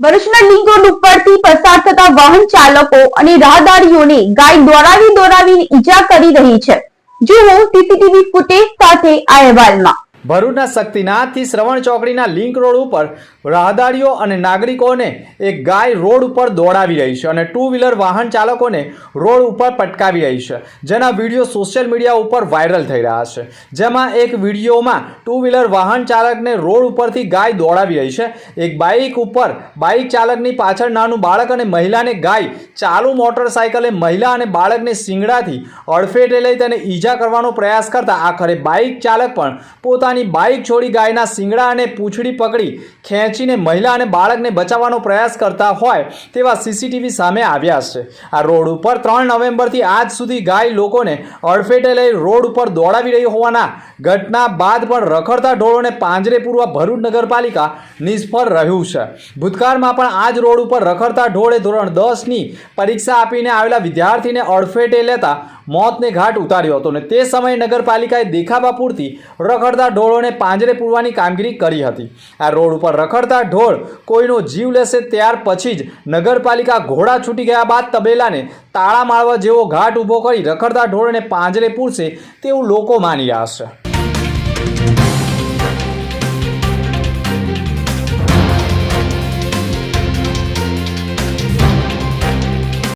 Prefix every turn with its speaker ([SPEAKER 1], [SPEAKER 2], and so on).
[SPEAKER 1] ભરૂચના link road ઉપરથી પસાર થતા વાહન ચાલકો અને રાહદારીઓને ગાય દોડાવી દોડાવીને ઈજા કરી રહી છે. જુઓ સીસીટીવી ફૂટેજ સાથે આ અહેવાલમાં.
[SPEAKER 2] ભરૂચના શક્તિનાથથી શ્રવણ ચોકડીના લિંક રોડ ઉપર રાહદારીઓ અને નાગરિકોને એક ગાય રોડ ઉપર દોડાવી રહી છે અને ટુ વ્હીલર વાહન ચાલકોને રોડ ઉપર પટકાવી રહી છે, જેના વીડિયો સોશિયલ મીડિયા ઉપર વાયરલ થઈ રહ્યા છે. જેમાં એક વિડીયોમાં ટુ વ્હીલર વાહન ચાલકને રોડ ઉપરથી ગાય દોડાવી રહી છે. એક બાઇક ઉપર બાઇક ચાલકની પાછળ નાનું બાળક અને મહિલાને ગાય ચાલુ મોટરસાયકલે મહિલા અને બાળકને શિંગડાથી અડફેટે લઈ તેને ઈજા કરવાનો પ્રયાસ કરતા આખરે બાઇક ચાલક પણ પોતાની બાઇક છોડી ગાયના શિંગડા અને પૂંછડી પકડી ખેંચીને મહિલા અને બાળકને બચાવવાનો પ્રયાસ કરતા હોય તેવા સીસીટીવી સામે આવ્યા છે. આ રોડ ઉપર ત્રણ નવેમ્બરથી આજ સુધી ગાય લોકોને અડફેટે લઈ રોડ ઉપર દોડાવી રહી હોવાના ઘટના બાદ પણ રખડતા ઢોળોને પાંજરે પૂરવા ભરૂચ નગરપાલિકા નિષ્ફળ રહ્યું છે. ભૂતકાળમાં પણ આ જ રોડ ઉપર રખડતા ઢોળે ધોરણ દસની પરીક્ષા આપીને આવેલા વિદ્યાર્થીને અડફેટે લેતા મોતને ઘાટ ઉતાર્યો હતો અને તે સમયે નગરપાલિકાએ દેખાવા પૂરતી રખડતા ઢોળોને પાંજરે પૂરવાની કામગીરી કરી હતી. આ રોડ ઉપર રખડતા ઢોળ કોઈનો જીવ લેશે ત્યાર પછી જ નગરપાલિકા ઘોડા છૂટી ગયા બાદ તબેલાને તાળા મારવા જેવો ઘાટ ઊભો કરી રખડતા ઢોળને પાંજરે પૂરશે તેવું લોકો માની રહ્યા છે.